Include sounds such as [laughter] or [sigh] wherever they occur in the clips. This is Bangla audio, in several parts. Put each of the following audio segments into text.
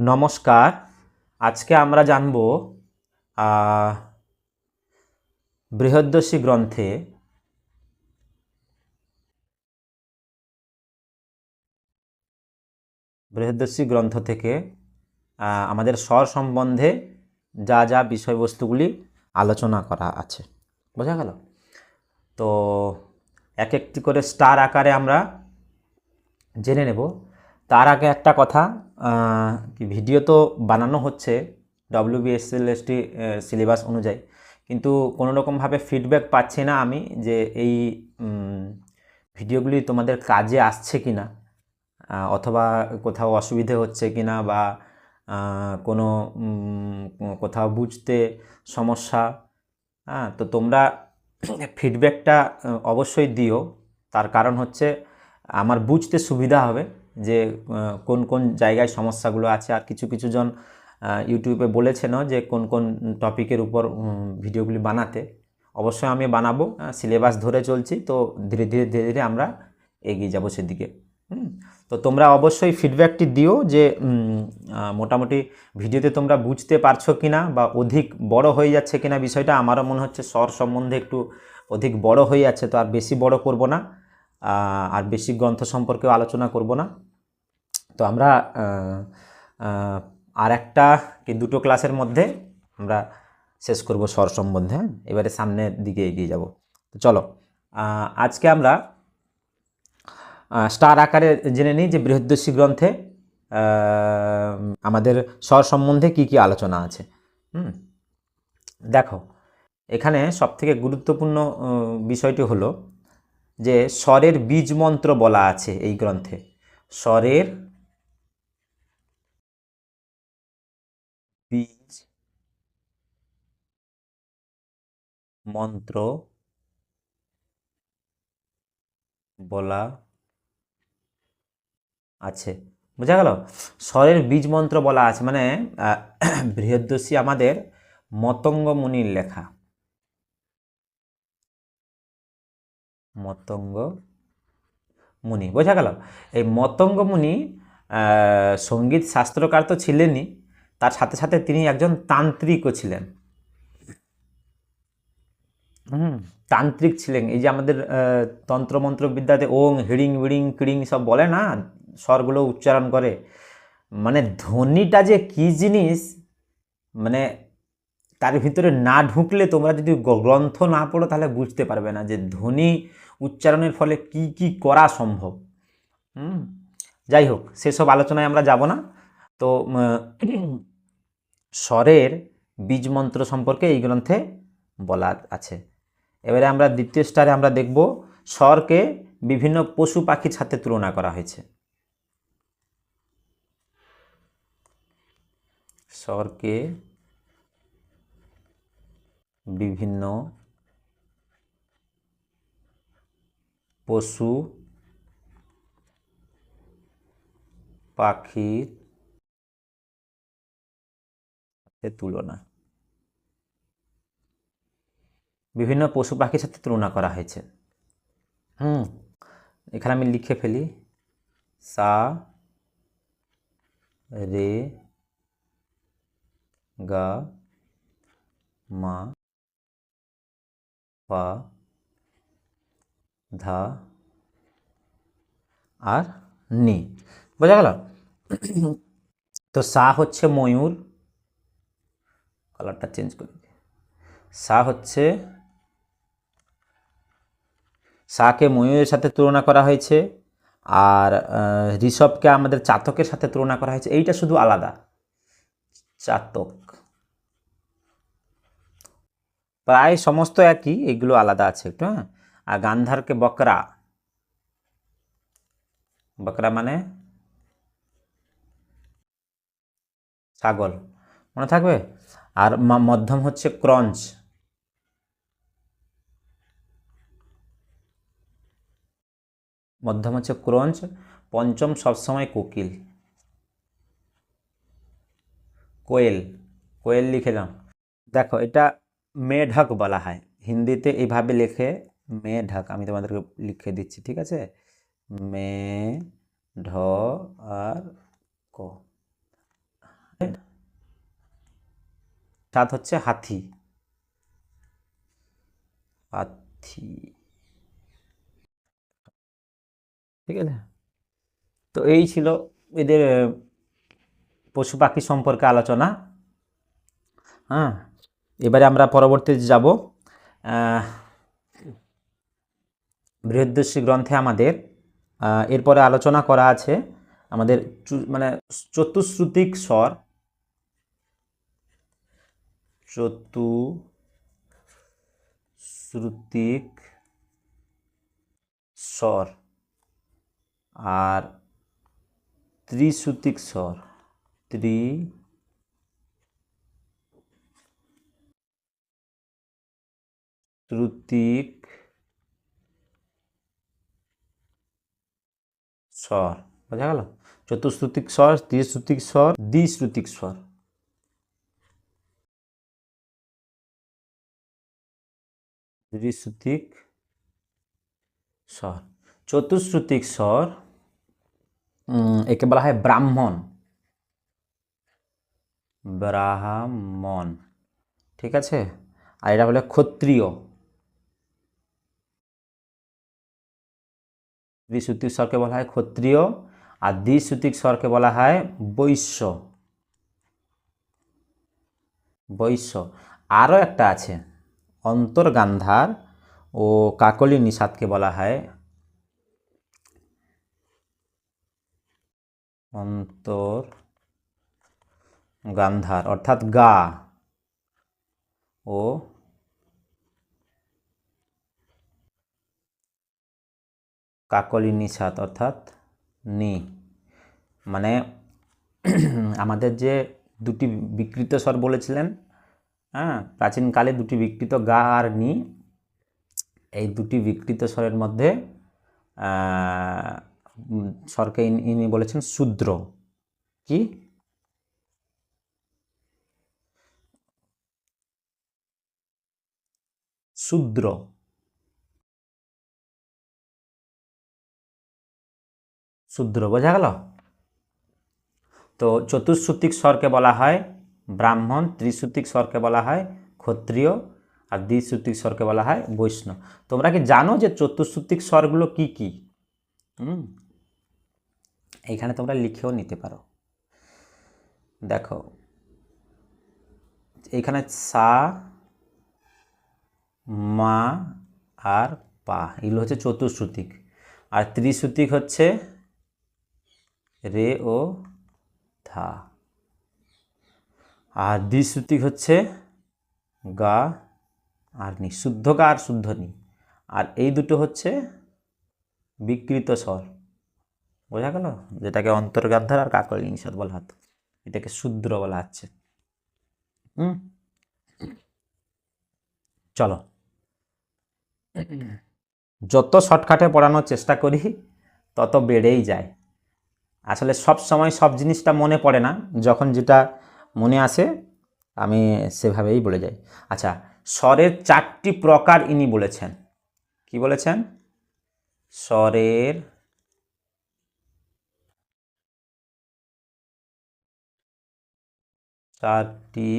নমস্কার। আজকে আমরা জানব আহ, বৃহদ্দর্শী গ্রন্থে বৃহদ্দর্শী গ্রন্থ থেকে আমাদের স্বর সম্বন্ধে যা যা বিষয়বস্তুগুলি আলোচনা করা আছে। বোঝা গেল? তো এক একটি করে স্টার আকারে আমরা জেনে নেব। তার আগে একটা কথা কি ভিডিও তো বানানো হচ্ছে ডব্লিউ বিএসএলএসটি সিলেবাস অনুযায়ী। কিন্তু কোনো রকমভাবে ফিডব্যাক পাচ্ছি না আমি যে এই ভিডিওগুলি তোমাদের কাজে আসছে কি না অথবা কোথাও অসুবিধে হচ্ছে কি না বা কোনো কোথাও বুঝতে সমস্যা হ্যাঁ তো তোমরা ফিডব্যাকটা অবশ্যই দিও। তার কারণ হচ্ছে আমার বুঝতে সুবিধা হবে। যে কোন কোন জায়গায় সমস্যাগুলো আছে। আর কিছু কিছু জন ইউটিউবে বলেছেনও যে, কোন কোন টপিকের উপর ভিডিওগুলি বানাতে। অবশ্যই আমি বানাবো সিলেবাস ধরে চলছি। তো ধীরে ধীরে ধীরে ধীরে আমরা এগিয়ে যাব সেদিকে। তো তোমরা অবশ্যই ফিডব্যাকটি দিও যে মোটামুটি ভিডিওতে তোমরা বুঝতে পারছ কিনা বা অধিক বড় হয়ে যাচ্ছে কিনা বিষয়টা আমারও মনে হচ্ছে স্বর সম্বন্ধে একটু অধিক বড় হয়ে যাচ্ছে। তো আর বেশি বড় করব না আর বেশি গ্রন্থ সম্পর্কেও আলোচনা করব না। তো আমরা আর একটা কি দুটো ক্লাসের মধ্যে আমরা শেষ করব স্বর সম্বন্ধে হ্যাঁ? এবারে সামনের দিকে এগিয়ে যাব। তো চলো আজকে আমরা স্টার আকারে জেনে নিই যে বৃহদ্দর্শী গ্রন্থে আমাদের স্বর সম্বন্ধে কি কি আলোচনা আছে। দেখো, এখানে সবথেকে গুরুত্বপূর্ণ বিষয়টি হলো যে স্বরের বীজ মন্ত্র বলা আছে এই গ্রন্থে। স্বরের বীজ মন্ত্র বলা আছে। বোঝা গেল? স্বরের বীজ মন্ত্র বলা আছে মানে আহ, [clears throat] বৃহদ্দর্শী আমাদের মতঙ্গ মুনির লেখা। মতঙ্গ মুনি বোঝা গেল? এই মতঙ্গ মুনি সংগীত শাস্ত্রকার তো ছিলেনই তার সাথে সাথে তিনি একজন তান্ত্রিকও ছিলেন। হুম, তান্ত্রিক ছিলেন। এই যে আমাদের তন্ত্রমন্ত্র বিদ্যাতে ওং, হিড়িং, বিড়িং, কিড়িং সব বলে না? স্বরগুলো উচ্চারণ করে। মানে ধ্বনিটা যে কী জিনিস মানে তার ভিতরে না ঢুকলে তোমরা যদি গ্রন্থ না পড়ো তাহলে বুঝতে পারবে না যে ধ্বনি উচ্চারণের ফলে কি কি করা সম্ভব। যাই হোক, সেসব আলোচনায় আমরা যাব না। তো স্বরের বীজ মন্ত্র সম্পর্কে এই গ্রন্থে বলা আছে। এবারে আমরা দ্বিতীয় স্টারে আমরা দেখব স্বরকে বিভিন্ন পশু পাখির সাথে তুলনা করা হয়েছে। স্বরকে বিভিন্ন পশু পাখির সাথে তুলনা বিভিন্ন পশু পাখির সাথে তুলনা করা হয়েছে। হুম, এখানে আমি লিখে ফেলি। সা, রে, গা, মা, পা, ধা আর নি। বোঝা গেল? তো সা হচ্ছে ময়ূর। কালারটা চেঞ্জ করে সা হচ্ছে সাকে ময়ূরের সাথে তুলনা করা হয়েছে আর ঋষভকে আমাদের চাতকের সাথে তুলনা করা হয়েছে। এইটা শুধু আলাদা। চাতক। প্রায় সমস্ত একই, এগুলো আলাদা আছে একটু হ্যাঁ? আর গান্ধারকে বকরা। বকরা মানে? ছাগল। মনে থাকবে? আর মধ্যম হচ্ছে ক্রঞ্চ। মধ্যম হচ্ছে ক্রঞ্চ, পঞ্চম সবসময় কোকিল। কোয়েল কোয়েল লিখেলাম। দেখো, এটা মেঢক বলা হয়। হিন্দিতে এইভাবে লেখে মেঢক, আমি তোমাদেরকে লিখে দিচ্ছি, ঠিক আছে? মে, ঢ, আর, ক। সাত হচ্ছে হাতি। হাতি। ঠিক আছে? তো এই ছিল এদের পশু পাখি সম্পর্কে আলোচনা। হ্যাঁ এবারে আমরা পরবর্তীতে যাব। আহ, বৃহদ্দর্শী গ্রন্থে আমাদের এরপরে আলোচনা করা আছে আমাদের মানে চতুশ্রুতিক স্বর। চতুশ্রুতিক স্বর। আর ত্রিশ্রুতিক স্বর ত্রি শ্রুতিক স্বর বোঝা গেল? চতুশ্রুতিক স্বর ত্রিশ্রুতিক স্বর দ্বিশ্রুতিক স্বর। ত্রিশ্রুতিক স্বর চতুশ্রুতিক স্বর উম, একে বলা হয় ব্রাহ্মণ ব্রাহ্মণ ঠিক আছে? আর এটা বলে ক্ষত্রিয় ত্রিশ্রুতিক স্বরকে বলা হয় ক্ষত্রিয় আর দ্বিশ্রুতিক স্বরকে বলা হয় বৈশ্য। বৈশ্য। আরও একটা আছে। অন্তর্গান্ধার ও কাকলি নিষাদকে বলা হয় অন্তর গান্ধার, অর্থাৎ গা ও কাকলি নিষাদ অর্থাৎ নি। মানে [clears throat] আমাদের যে দুটি বিকৃত স্বর বলেছিলেন হ্যাঁ প্রাচীনকালে দুটি বিকৃত গা আর নি, এই দুটি বিকৃত স্বরের মধ্যে স্বরকে ইনি- বলেছেন শূদ্র। কি? শূদ্র। শূদ্র, বোঝা গেল? তো চতুশ্রুতিক স্বরকে বলা হয় ব্রাহ্মণ ত্রিশ্রুতিক স্বরকে বলা হয় ক্ষত্রিয়, আর দ্বিশ্রুতিক স্বরকে বলা হয় বৈষ্ণব। তোমরা কি জানো যে চতুশ্রুতিক স্বরগুলো কি কি? হুম? এইখানে তোমরা লিখেও নিতে পারো। দেখো এইখানে সা, মা আর পা, এগুলো হচ্ছে চতুশ্রুতিক আর ত্রিশ্রুতিক হচ্ছে রে ও ধা আর দ্বিশ্রুতিক হচ্ছে গা আর নি, শুদ্ধ গা আর শুদ্ধ নি। আর এই দুটো হচ্ছে বিকৃত স্বর। বোঝা গেল? যেটাকে অন্তর্গান্ধার আর কাকলি নিষাদ বলা হতো। এটাকে শূদ্র বলা হচ্ছে। হুম? চলো। যত শর্টকাটে পড়ানোর চেষ্টা করি, তত বেড়েই যায়। আসলে সব সময় সব জিনিসটা মনে পড়ে না। যখন যেটা মনে আসে, আমি সেভাবেই বলে যাই। আচ্ছা স্বরের চারটি প্রকার ইনি বলেছেন। কি বলেছেন? স্বরের চারটি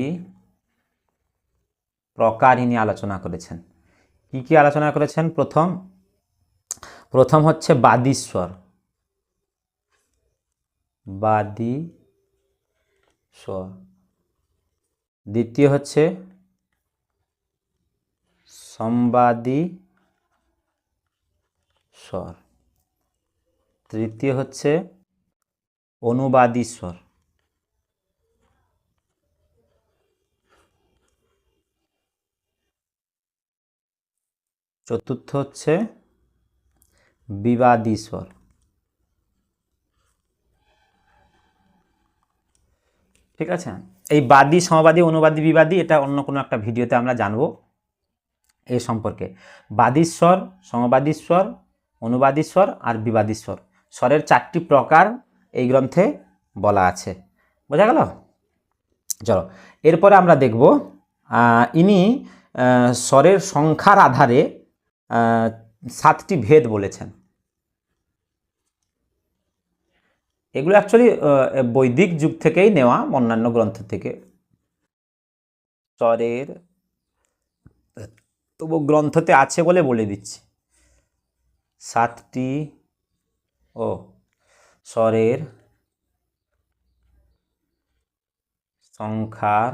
প্রকার ইনি আলোচনা করেছেন। কি কি আলোচনা করেছেন? প্রথম প্রথম হচ্ছে বাদীশ্বর। বাদী স্বর দ্বিতীয় হচ্ছে সম্বাদী স্বর তৃতীয় হচ্ছে অনুবাদী স্বর চতুর্থ হচ্ছে বিবাদী স্বর ঠিক আছে? এই বাদী, সমবাদী, অনুবাদী, বিবাদী, এটা অন্য কোনো একটা ভিডিওতে আমরা জানব এ সম্পর্কে। বাদীশ্বর, সমবাদীশ্বর, অনুবাদীশ্বর আর বিবাদীশ্বর। স্বরের চারটি প্রকার এই গ্রন্থে বলা আছে। বোঝা গেল? চলো, এরপরে আমরা দেখব ইনি স্বরের সংখ্যার আধারে সাতটি ভেদ বলেছেন। এগুলো অ্যাকচুয়ালি বৈদিক যুগ থেকেই নেওয়া, অন্যান্য গ্রন্থ থেকে। স্বরের তবু গ্রন্থতে আছে বলে বলে দিচ্ছি। সাতটি, ও স্বরের সংখ্যার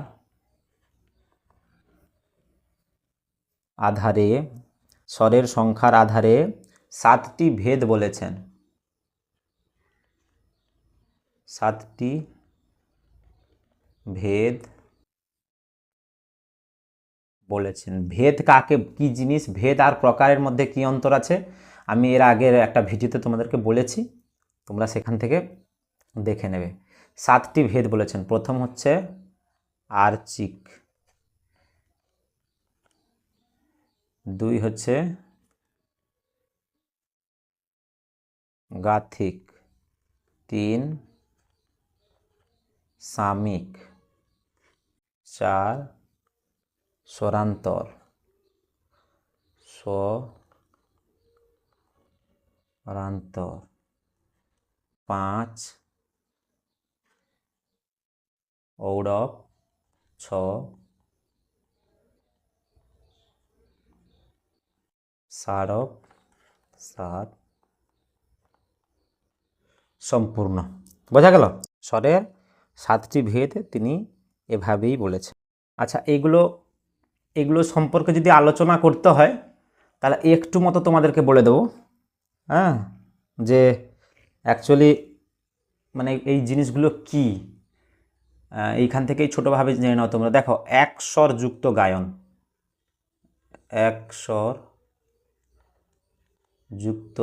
আধারে স্বরের সংখ্যার আধারে সাতটি ভেদ বলেছেন। সাতটি ভেদ বলেছেন। ভেদ কাকে, কি জিনিস, ভেদ আর প্রকারের মধ্যে কি অন্তর আছে? আমি এর আগের একটা ভিডিওতে তোমাদেরকে বলেছি, তোমরা সেখান থেকে দেখে নেবে। সাতটি ভেদ বলেছেন। প্রথম হচ্ছে আর্চিক। দুই হচ্ছে গাথিক তিন সামিক চার স্বরান্তর। স্বরান্তর। পাঁচ ঔড়ব ছ সারব সাত সম্পূর্ণ। বোঝা গেল? স্বরের সাতটি ভেদ তিনি এভাবেই বলেছেন। আচ্ছা এগুলো এগুলো সম্পর্কে যদি আলোচনা করতে হয়, তাহলে একটু মতো তোমাদেরকে বলে দেবো। হ্যাঁ? যে অ্যাকচুয়ালি মানে এই জিনিসগুলো কি? এইখান থেকেই ছোটোভাবে জেনে নাও তোমরা। দেখো, এক স্বরযুক্ত গায়ন। এক স্বর যুক্ত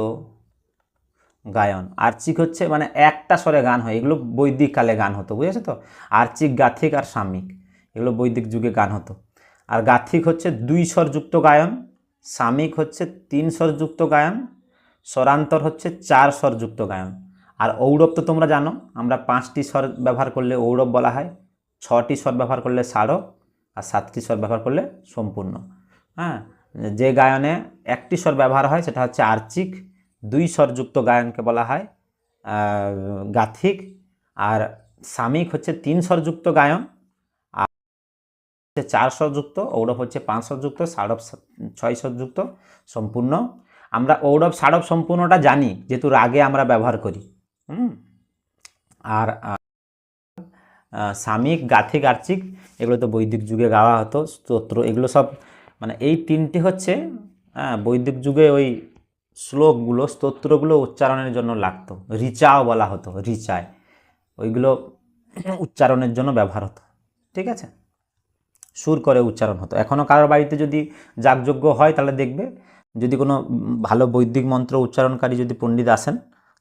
গায়ন। আর্চিক হচ্ছে মানে একটা স্বরে গান হয়, এগুলো বৈদিক কালে গান হতো, বুঝেছ তো? আর্চিক, গাথিক আর সামিক এগুলো বৈদিক যুগে গান হতো। আর গাথিক হচ্ছে দুই স্বরযুক্ত গায়ন সামিক হচ্ছে তিন স্বরযুক্ত গায়ন, স্বরান্তর হচ্ছে চার স্বরযুক্ত গায়ন। আর ঔড়ব তো তোমরা জানো, আমরা পাঁচটি স্বর ব্যবহার করলে ঔরব বলা হয়, ছটি স্বর ব্যবহার করলে স্মারক আর সাতটি স্বর ব্যবহার করলে সম্পূর্ণ। হ্যাঁ? যে গায়নে একটি স্বর ব্যবহার হয়, সেটা হচ্ছে আর্চিক, দুই স্বরযুক্ত গায়নকে বলা হয় গাথিক, আর সামিক হচ্ছে তিন স্বরযুক্ত গায়ন, আর হচ্ছে চার স্বরযুক্ত ঔড়ব হচ্ছে পাঁচ স্বরযুক্ত সাড়ব ছয় স্বরযুক্ত সম্পূর্ণ। আমরা ঔরব সাড়ব সম্পূর্ণটা জানি, যেহেতু রাগে আমরা ব্যবহার করি আর সামিক, গাথিক, আর্চিক, এগুলো তো বৈদিক যুগে গাওয়া হতো, স্তোত্র, এগুলো সব মানে এই তিনটি হচ্ছে হ্যাঁ বৈদিক যুগে ওই শ্লোকগুলো, স্তোত্রগুলো উচ্চারণের জন্য লাগতো। রিচাও বলা হতো, রিচায়। ওইগুলো উচ্চারণের জন্য ব্যবহার হতো, ঠিক আছে? সুর করে উচ্চারণ হতো। এখনও কারোর বাড়িতে যদি যাগযজ্ঞ হয়, তাহলে দেখবে, যদি কোনো ভালো বৈদিক মন্ত্র উচ্চারণকারী যদি পণ্ডিত আসেন,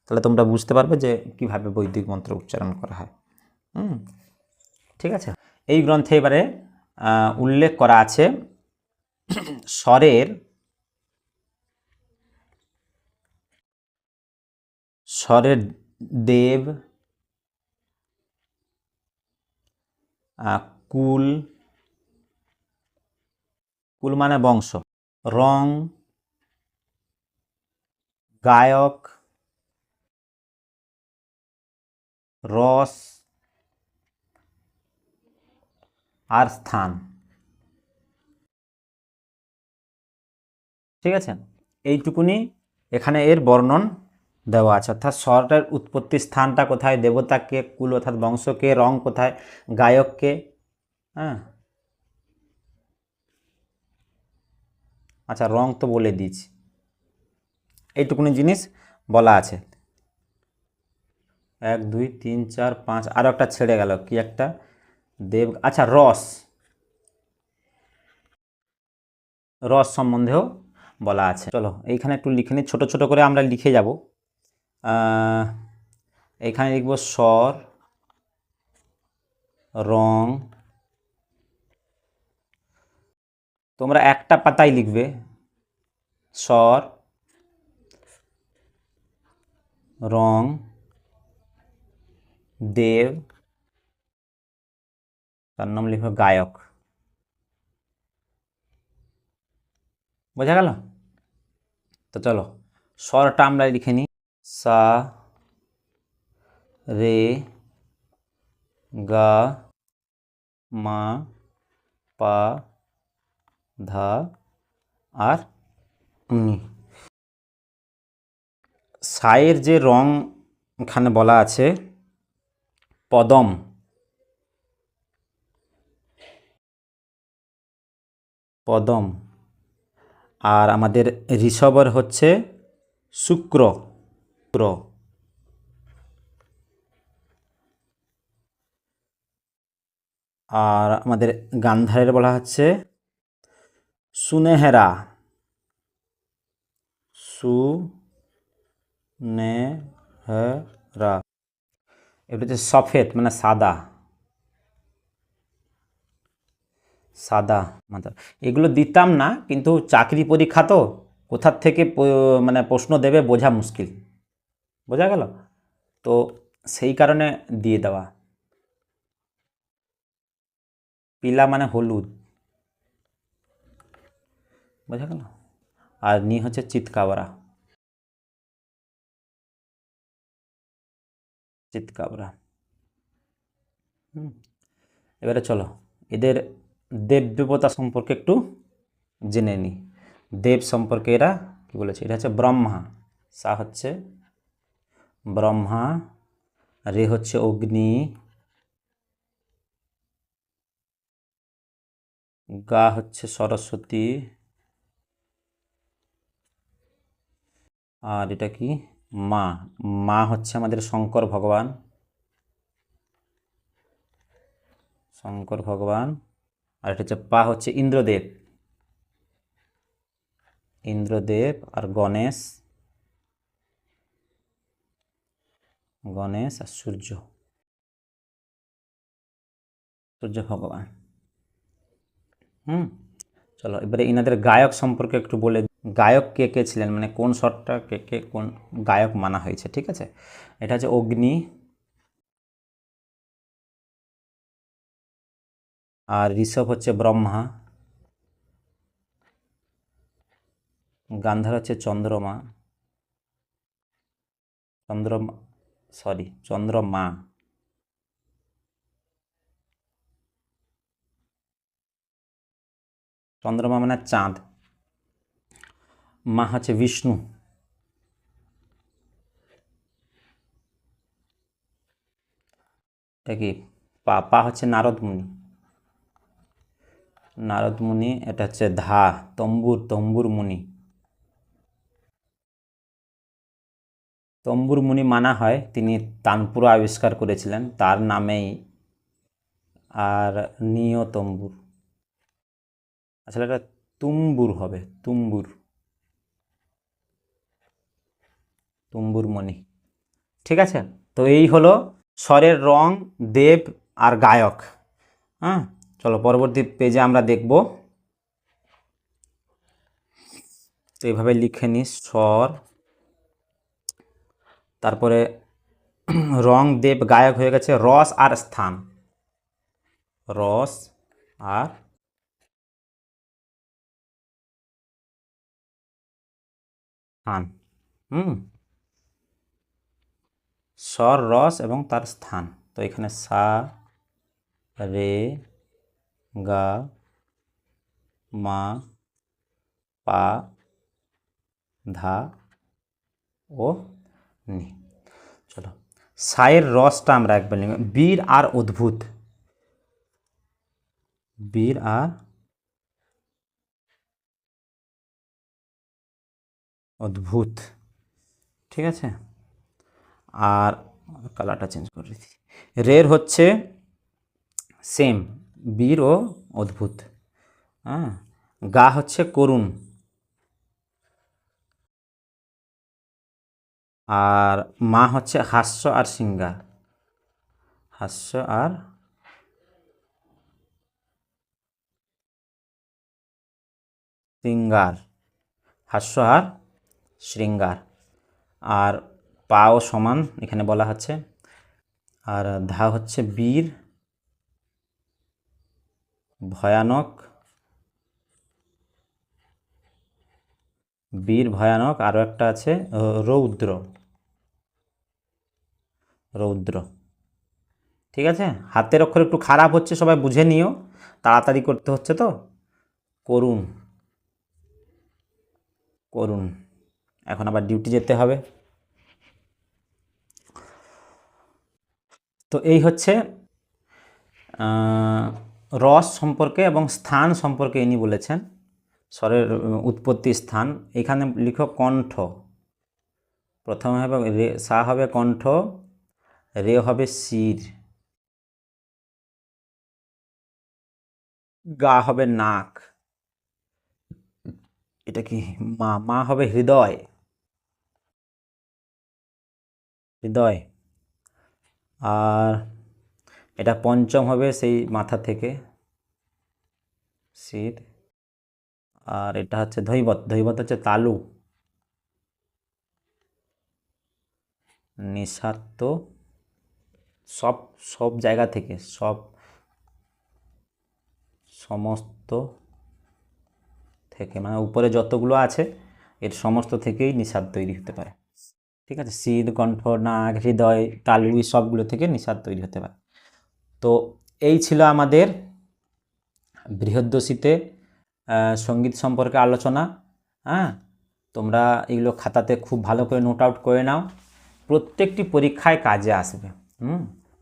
তাহলে তোমরা বুঝতে পারবে যে কীভাবে বৈদিক মন্ত্র উচ্চারণ করা হয়। ঠিক আছে? এই গ্রন্থে এবারে উল্লেখ করা আছে স্বরের স্বরের দেব কুল কুল মানে বংশ রং গায়ক রস আর স্থান। ঠিক আছে? এইটুকুনি এখানে এর বর্ণন দেওয়া আছে। অর্থাৎ স্বরের উৎপত্তি স্থানটা কোথায়, দেবতাকে, কুল অর্থাৎ বংশকে, রং কোথায়, গায়ককে হ্যাঁ? আচ্ছা রং তো বলে দিয়েছি। এইটুকুনি জিনিস বলা আছে। এক, দুই, তিন, চার, পাঁচ আরও একটা ছেড়ে গেল। কি একটা? দেব আচ্ছা রস। রস সম্বন্ধেও বলা আছে। চলো, এইখানে একটু লিখে নিই ছোটো ছোটো করে আমরা লিখে যাব। এইখানে লিখব স্বর, রং। তোমরা একটা পাতায় লিখবে, স্বর, রং, দেব, তার নাম লিখবে গায়ক। বোঝা গেল? তো চলো স্বরটা আমরা লিখে নিই সা, রে, গা, মা, পা, ধা, আর নি সায়ের যে রং এখানে বলা আছে, পদম। পদম। আর আমাদের ঋষভর হচ্ছে শুক্র। শুক্র। আর আমাদের গান্ধারের বলা হচ্ছে সুনেহেরা। সু নে রা এটা হচ্ছে সফেদ মানে সাদা। সাদা মানে এগুলো দিতাম না, কিন্তু চাকরি পরীক্ষা তো, কোথার থেকে মানে প্রশ্ন দেবে বোঝা মুশকিল। বোঝা গেল? তো সেই কারণে দিয়ে দেওয়া। পিলা মানে হলুদ। বোঝা গেল? আর নি হচ্ছে চিৎকাবরা চিৎকাবরা হুম। এবারে চলো, এদের দেব দেবতা সম্পর্কে একটু জেনে নিই দেব সম্পর্কে এরা কি বলেছে? এটা হচ্ছে ব্রহ্মা। সা হচ্ছে ব্রহ্মা। রে হচ্ছে অগ্নি। গা হচ্ছে সরস্বতী। আর এটা কি? মা। মা হচ্ছে আমাদের শঙ্কর ভগবান। শঙ্কর ভগবান। আর এটা হচ্ছে পা হচ্ছে ইন্দ্রদেব। ইন্দ্রদেব আর গণেশ। গণেশ আর সূর্য। সূর্য ভগবান। হুম, চলো, এবারে ইনাদের গায়ক সম্পর্কে একটু বলে গায়ক কে কে ছিলেন? মানে কোন শটটা কে কে কোন গায়ক মানা হয়েছে, ঠিক আছে? এটা হচ্ছে অগ্নি আর ঋষভ হচ্ছে ব্রহ্মা। গান্ধার হচ্ছে চন্দ্রমা। চন্দ্রমা সরি চন্দ্রমা। চন্দ্রমা মানে চাঁদ। মা হচ্ছে বিষ্ণু। এটা কি? পা পা হচ্ছে নারদ মুনি নারদ মুনি এটা হচ্ছে ধা, তম্বুর তম্বুর মুনি। তম্বুর মুনি মানা হয়, তিনি তানপুরা আবিষ্কার করেছিলেন, তার নামেই। আর নিয় তম্বুর। আসলে এটা তুম্বুর হবে, তুম্বুর। তুম্বুর মণি ঠিক আছে? তো এই হলো স্বরের রং দেব আর গায়ক। হ্যাঁ? চলো পরবর্তী পেজে আমরা দেখব। তো এইভাবে লিখে নি, স্বর, তারপরে [clears throat] রং দেব, গায়ক হয়ে গেছে, রস আর স্থান। রস আর স্থান, হুম। স্বর, রস এবং তার স্থান। তো এখানে সা, রে গা, মা, পা, ধা ও নি। চলো সায়ের রসটা আমরা একবার লিখব বীর আর অদ্ভুত। বীর আর অদ্ভুত। ঠিক আছে? আর কালারটা চেঞ্জ করে দিচ্ছি। রের হচ্ছে সেম বীর ও অদ্ভুত। হ্যাঁ গা হচ্ছে করুণ। আর মা হচ্ছে হাস্য আর সিঙ্গার হাস্য আর শৃঙ্গার হাস্য আর শৃঙ্গার। আর পাও সমান এখানে বলা হচ্ছে। আর ধা হচ্ছে বীর। ভয়ানক, বীর ভয়ানক আরও একটা আছে রৌদ্র। রৌদ্র। ঠিক আছে? হাতের অক্ষর একটু খারাপ হচ্ছে, সবাই বুঝে নিও। তাড়াতাড়ি করতে হচ্ছে তো? করুন। করুন। এখন আবার ডিউটি যেতে হবে। তো এই হচ্ছে রস সম্পর্কে এবং স্থান সম্পর্কে ইনি বলেছেন। স্বরের উৎপত্তি স্থান। এখানে লিখো কণ্ঠ। প্রথমে হবে রে, সা হবে কণ্ঠ, রে হবে শির। গা হবে নাক। এটা কি মা মা হবে হৃদয়? হৃদয়। আর এটা পঞ্চম হবে সেই মাথা থেকে। শির আর এটা হচ্ছে ধৈবত। ধৈবত হচ্ছে তালু। নিঃস্বার্থ। সব সব জায়গা থেকে, সব সমস্ত থেকে মানে উপরে যতগুলো আছে, এর সমস্ত থেকেই নিষাদ তৈরি হতে পারে। ঠিক আছে? শীত কণ্ঠ, নাক, হৃদয়, তালু সবগুলো থেকে নিষাদ তৈরি হতে পারে। তো এই ছিল আমাদের বৃহদ্দশীতে সংগীত সম্পর্কে আলোচনা। হ্যাঁ তোমরা এগুলো খাতাতে খুব ভালো করে নোট আউট করে নাও। প্রত্যেকটি পরীক্ষায় কাজে আসবে, হুম?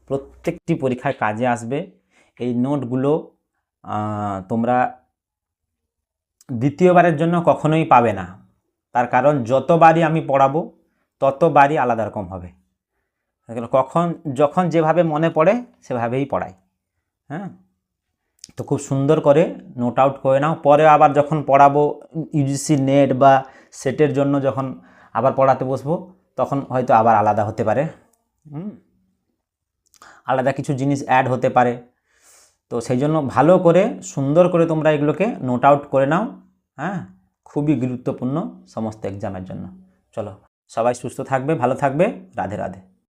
প্রত্যেকটি পরীক্ষায় কাজে আসবে। এই নোটগুলো তোমরা দ্বিতীয়বারের জন্য কখনোই পাবে না। তার কারণ যতবারই আমি পড়াবো, ততবারই আলাদা রকম হবে। কখন, যখন যেভাবে মনে পড়ে, সেভাবেই পড়াই। হ্যাঁ? তো খুব সুন্দর করে নোট আউট করে নাও। পরে আবার যখন পড়াবো ইউজিসি নেট বা সেটের জন্য যখন আবার পড়াতে বসবো, তখন হয়তো আবার আলাদা হতে পারে। আলাদা কিছু জিনিস অ্যাড হতে পারে। তো সেই জন্য ভালো করে, সুন্দর করে তোমরা এগুলোকে নোট আউট করে নাও। হ্যাঁ? খুবই গুরুত্বপূর্ণ সমস্ত এক্সামের জন্য। চলো, সবাই সুস্থ থাকবে, ভালো থাকবে। রাধে রাধে।